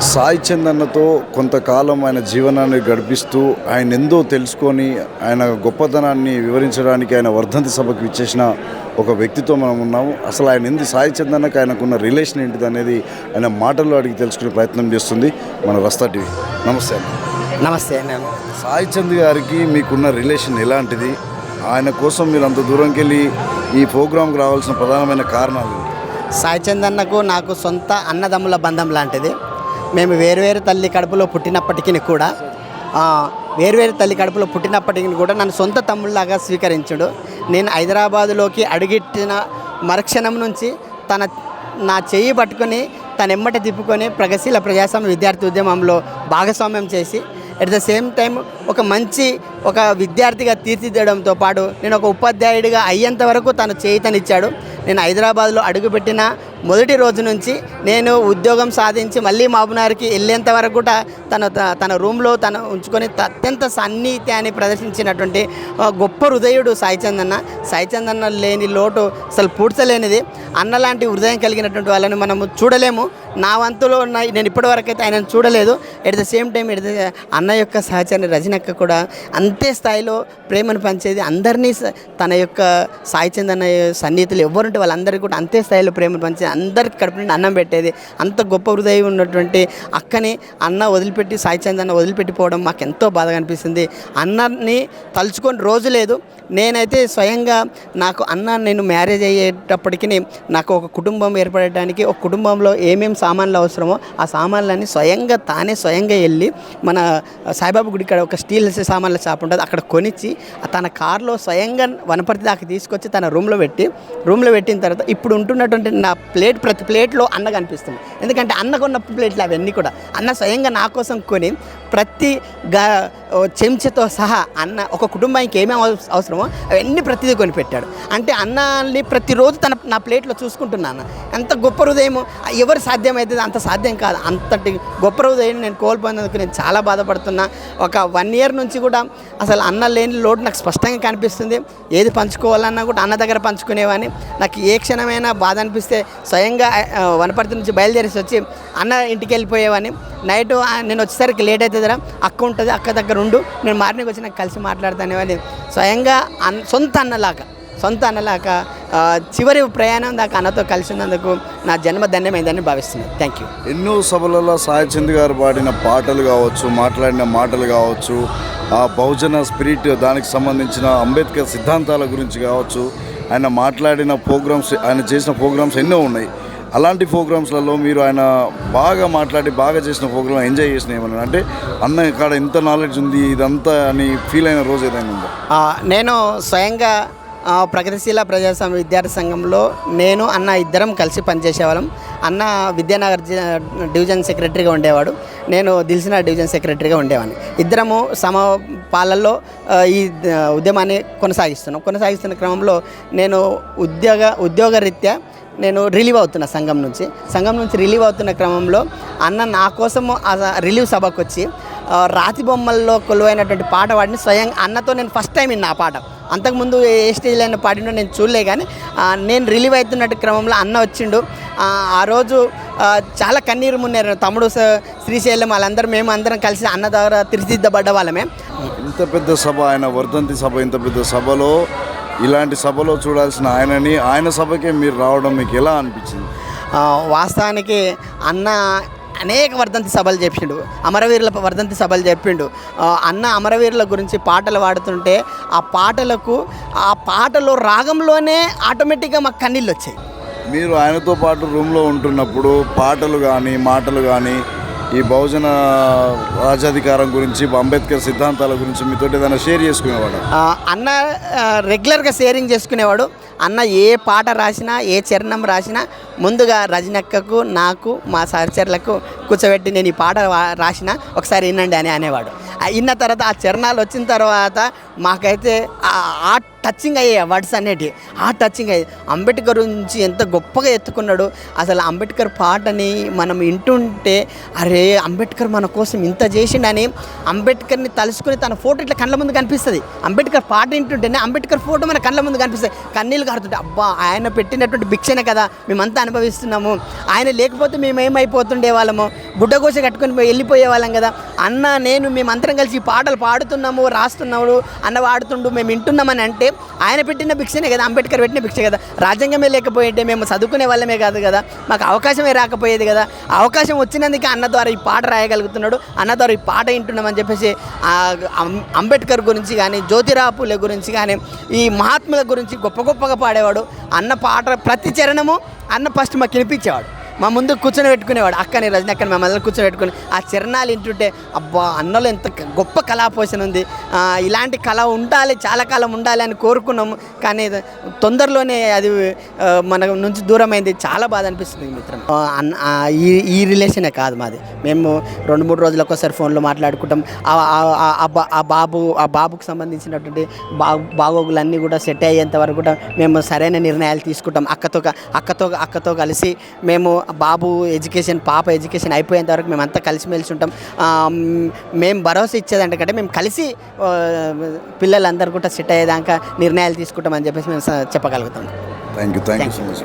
సాయి చందన్నతో కొంతకాలం ఆయన జీవనాన్ని గడిపిస్తూ ఆయన ఎందో తెలుసుకొని ఆయన గొప్పతనాన్ని వివరించడానికి ఆయన వర్ధంతి సభకు ఇచ్చేసిన ఒక వ్యక్తితో మనం ఉన్నాము. అసలు ఆయన ఎందు సాయి చందన్నకు ఆయనకున్న రిలేషన్ ఏంటిది అనేది ఆయన మాటల్లో అడిగి తెలుసుకునే ప్రయత్నం చేస్తుంది మన రస్తా టీవీ. నమస్తే. నమస్తే సాయి చంద్ గారికి మీకున్న రిలేషన్ ఎలాంటిది? ఆయన కోసం మీరు అంత దూరంకి వెళ్ళి ఈ ప్రోగ్రాంకి రావాల్సిన ప్రధానమైన కారణాలు? సాయి చందన్నకు నాకు సొంత అన్నదమ్ముల బంధం లాంటిది. మేము వేరువేరు తల్లి కడుపులో పుట్టినప్పటికీ కూడా వేరువేరు తల్లి కడుపులో పుట్టినప్పటికీ కూడా నన్ను సొంత తమ్ముళ్ళలాగా స్వీకరించుడు. నేను హైదరాబాదులోకి అడుగెట్టిన మరుక్షణం నుంచి తన నా చెయ్యి పట్టుకొని తన ఎమ్మట తిప్పుకొని ప్రగతిశీల ప్రజాస్వామ్య విద్యార్థి ఉద్యమంలో భాగస్వామ్యం చేసి అట్ ద సేమ్ టైం ఒక మంచి ఒక విద్యార్థిగా తీర్చిదిద్దడంతో పాటు నేను ఒక ఉపాధ్యాయుడిగా అయ్యేంత వరకు తను చేయితనిచ్చాడు నేను హైదరాబాద్లో అడుగుపెట్టిన మొదటి రోజు నుంచి నేను ఉద్యోగం సాధించి మళ్ళీ మహబూబ్నగర్కి వెళ్ళేంత వరకు కూడా తన త- తన రూమ్లో తను ఉంచుకొని అత్యంత సన్నిహిత్యాన్ని ప్రదర్శించినటువంటి గొప్ప హృదయుడు సాయి అన్న సాయి లేని లోటు అసలు పూడ్చలేనిది. అన్న లాంటి హృదయం కలిగినటువంటి వాళ్ళని మనము చూడలేము. నా వంతులో ఉన్న నేను ఇప్పటివరకు అయితే ఆయనను చూడలేదు. At the same time at the అన్న యొక్క సహచరి రజనక్క కూడా అంతే స్థాయిలో ప్రేమను పంచేది. అందరినీ తన యొక్క సాయి అన్న సన్నిహితులు ఎవరుంటే వాళ్ళందరికీ కూడా అంతే స్థాయిలో ప్రేమను పంచేది. అందరికి కడుపు నుండి అన్నం పెట్టేది. అంత గొప్ప హృదయం ఉన్నటువంటి అక్కని అన్న వదిలిపెట్టి సాయి అన్న వదిలిపెట్టిపోవడం మాకు ఎంతో బాధగా అనిపిస్తుంది. అన్నని తలుచుకొని రోజు లేదు. నేనైతే స్వయంగా నాకు అన్న నేను మ్యారేజ్ అయ్యేటప్పటికి నాకు ఒక కుటుంబం ఏర్పడటానికి ఒక కుటుంబంలో ఏమేమి సామాన్లు అవసరమో ఆ సామాన్లన్నీ స్వయంగా తానే స్వయంగా వెళ్ళి మన సాయిబాబా గుడి కాడ ఒక స్టీల్ సామాన్ల షాప్ ఉంటుంది. అక్కడ కొనిచ్చి తన కార్లో స్వయంగా వనపర్తి దాకా తీసుకొచ్చి తన రూమ్లో పెట్టి రూమ్లో పెట్టిన తర్వాత ఇప్పుడు ఉంటున్నటువంటి నా ప్లేట్ ప్రతి ప్లేట్లో అన్న కనిపిస్తుంది. ఎందుకంటే అన్నకున్న ప్లేట్లు అవన్నీ కూడా. అన్న స్వయంగా నా కోసం కొని ప్రతి గా చెంచతో సహా అన్న ఒక కుటుంబానికి ఏమేమి అవస- అవసరమో అవన్నీ ప్రతిదీ కొనిపెట్టాడు. అంటే అన్నాన్ని ప్రతిరోజు తన నా ప్లేట్లో చూసుకుంటున్నాను. ఎంత గొప్ప హృదయం ఎవరు సాధ్యమవుతుంది అంత సాధ్యం కాదు. అంతటి గొప్ప హృదయం నేను కోల్పోయినందుకు నేను చాలా బాధపడుతున్నా. ఒక వన్ ఇయర్ నుంచి కూడా అసలు అన్న లేని లోటు నాకు స్పష్టంగా కనిపిస్తుంది. ఏది పంచుకోవాలన్నా కూడా అన్న దగ్గర పంచుకునేవాడిని. నాకు ఏ క్షణమైనా బాధ అనిపిస్తే స్వయంగా వనపర్తి నుంచి బయలుదేరేసి వచ్చి అన్న ఇంటికి వెళ్ళిపోయేవాడిని. నైట్ నేను వచ్చేసరికి లేట్ అవుతుందిరా అక్క ఉంటుంది అక్క దగ్గర ఉండు నేను మార్నింగ్ వచ్చి నాకు కలిసి మాట్లాడతానేవాడిని స్వయంగా అన్ సొంత అన్నలాగా సొంత అన్నలాగా చివరి ప్రయాణం దాకా అన్నతో కలిసినందుకు నా జన్మ ధన్యమైందని భావిస్తున్నాను. థ్యాంక్ యూ ఎన్నో సభలలో సాయచంద్ గారు పాడిన పాటలు కావచ్చు మాట్లాడిన మాటలు కావచ్చు ఆ బహుజన స్పిరిట్ దానికి సంబంధించిన అంబేద్కర్ సిద్ధాంతాల గురించి కావచ్చు ఆయన మాట్లాడిన ప్రోగ్రామ్స్ ఆయన చేసిన ప్రోగ్రామ్స్ ఎన్నో ఉన్నాయి. అలాంటి ప్రోగ్రామ్స్లలో మీరు ఆయన బాగా మాట్లాడి బాగా చేసిన ప్రోగ్రామ్ ఎంజాయ్ చేసిన ఏమన్నా? అంటే అన్న ఇక్కడ ఇంత నాలెడ్జ్ ఉంది ఇదంతా అని ఫీల్ అయిన రోజు ఏదైనా ఉందా? నేను స్వయంగా ప్రగతిశీల ప్రజాస్వామ్య విద్యార్థి సంఘంలో నేను అన్న ఇద్దరం కలిసి పనిచేసేవాళ్ళం. అన్న విద్యానగర్ జి- డివిజన్ సెక్రటరీగా ఉండేవాడు. నేను దిల్సిన డివిజన్ సెక్రటరీగా ఉండేవాడిని. ఇద్దరము సమ పాలల్లో ఈ ఉద్యమాన్ని కొనసాగిస్తున్నాం. కొనసాగిస్తున్న క్రమంలో నేను ఉద్యోగ ఉద్యోగ రీత్యా నేను రిలీవ్ అవుతున్న సంఘం నుంచి. సంఘం నుంచి రిలీవ్ అవుతున్న క్రమంలో అన్న నా కోసము రిలీవ్ సభకు వచ్చి రాతి బొమ్మల్లో కొలువైనటువంటి పాట వాడిని స్వయం అన్నతో నేను ఫస్ట్ టైం విన్నా ఆ పాట. అంతకుముందు ఏ స్టేజ్లో అయినా పాడినో నేను చూడలే కానీ నేను రిలీవ్ అవుతున్నట్టు క్రమంలో అన్న వచ్చిండు. ఆ, రోజు చాలా కన్నీరు మున్నారు. తమ్ముడు శ్రీశైలం వాళ్ళందరూ మేము అందరం కలిసి అన్న దగ్గర తీర్చిదిద్దబడ్డ వాళ్ళమే. ఇంత పెద్ద సభ ఆయన వర్ధంతి సభ ఇంత పెద్ద సభలో ఇలాంటి సభలో చూడాల్సిన ఆయనని ఆయన సభకే మీరు రావడం మీకు ఎలా అనిపించింది? వాస్తవానికి అన్న అనేక వర్ధంతి సభలు చెప్పిండు అమరవీరుల వర్ధంతి సభలు చెప్పిండు అన్న అమరవీరుల గురించి పాటలు పాడుతుంటే ఆ పాటలకు ఆ పాటలో రాగంలోనే ఆటోమేటిక్గా మాకు కన్నీళ్ళు వచ్చాయి. మీరు ఆయనతో పాటు రూమ్లో ఉంటున్నప్పుడు పాటలు కానీ మాటలు కానీ ఈ బహుజన రాజాధికారం గురించి అంబేద్కర్ సిద్ధాంతాల గురించి మీతో ఏదైనా షేర్ చేసుకునేవాడు? అన్న రెగ్యులర్గా షేరింగ్ చేసుకునేవాడు. అన్న ఏ పాట రాసినా ఏ చరణం రాసినా ముందుగా రజనక్కకు నాకు మా సహచరులకు కూర్చోబెట్టి నేను ఈ పాట రాసిన ఒకసారి వినండి అని అనేవాడు. ఆ విన్న తర్వాత ఆ చరణాలు వచ్చిన తర్వాత మాకైతే ఆ- ఆ టచింగ్ అయ్యాయి వర్డ్స్ అనేటివి ఆ టచింగ్ అయ్యాయి అంబేద్కర్ గురించి ఎంత గొప్పగా ఎత్తుకున్నాడు. అసలు అంబేద్కర్ పాటని మనం వింటుంటే అరే అంబేద్కర్ మన కోసం ఇంత చేసిండని అంబేద్కర్ని తలుసుకుని తన ఫోటో ఇట్లా కళ్ళ ముందు కనిపిస్తుంది. అంబేద్కర్ పాట వింటుంటేనే అంబేద్కర్ ఫోటో మన కళ్ళ ముందు కనిపిస్తుంది. కన్నీళ్ళు కారుతుంటే అబ్బా ఆయన పెట్టినటువంటి భిక్షనే కదా మేమంతా అనుభవిస్తున్నాము. ఆయన లేకపోతే మేము ఏమైపోతుండే వాళ్ళము బుడ్డగోస కట్టుకొని పోయి వెళ్ళిపోయే వాళ్ళం కదా. అన్న నేను మేమందరం కలిసి పాటలు పాడుతున్నాము రాస్తున్నాము అన్న వాడుతుండు మేము వింటున్నామని అంటే ఆయన పెట్టిన భిక్షనే కదా అంబేద్కర్ పెట్టిన భిక్ష కదా. రాజ్యాంగమే లేకపోయింటే మేము చదువుకునే వాళ్ళమే కాదు కదా. మాకు అవకాశమే రాకపోయేది కదా. అవకాశం వచ్చినందుకే అన్న ద్వారా ఈ పాట రాయగలుగుతున్నాడు. అన్న ద్వారా ఈ పాట వింటున్నామని చెప్పేసి అంబేద్కర్ గురించి కానీ జ్యోతిరావు పూలే గురించి కానీ ఈ మహాత్ముల గురించి గొప్ప గొప్పగా పాడేవాడు. అన్న పాట ప్రతి చరణము అన్న ఫస్ట్ మాకు వినిపించేవాడు. మా ముందు కూర్చొని పెట్టుకునేవాడు అక్కని రజని అక్కని మమ్మల్ని కూర్చొని పెట్టుకుని. ఆ చిరణాలు వింటుంటే అబ్బా అన్నలో ఎంత గొప్ప కళాపోషణ ఉంది. ఇలాంటి కళ ఉండాలి చాలా కాలం ఉండాలి అని కోరుకున్నాము. కానీ తొందరలోనే అది మన నుంచి దూరమైంది. చాలా బాధ అనిపిస్తుంది మిత్రం. అన్న ఈ ఈ రిలేషనే కాదు మాది. మేము రెండు మూడు రోజులకు ఒకసారి ఫోన్లో మాట్లాడుకుంటాం. ఆ- బాబు ఆ బాబుకు సంబంధించినటువంటి బా బాగోగులన్నీ కూడా సెట్ అయ్యేంత వరకు కూడా మేము సరైన నిర్ణయాలు తీసుకుంటాం. అక్కతో అక్కతో అక్కతో కలిసి మేము బాబు ఎడ్యుకేషన్ పాప ఎడ్యుకేషన్ అయిపోయేంత వరకు మేము అంతా కలిసిమెలిసి ఉంటాం. మేము భరోసా ఇచ్చేదంటే కంటే మేము కలిసి పిల్లలందరూ కూడా సెట్ అయ్యేదాకా నిర్ణయాలు తీసుకుంటామని చెప్పేసి మేము చెప్పగలుగుతాం. Thank you thank you so much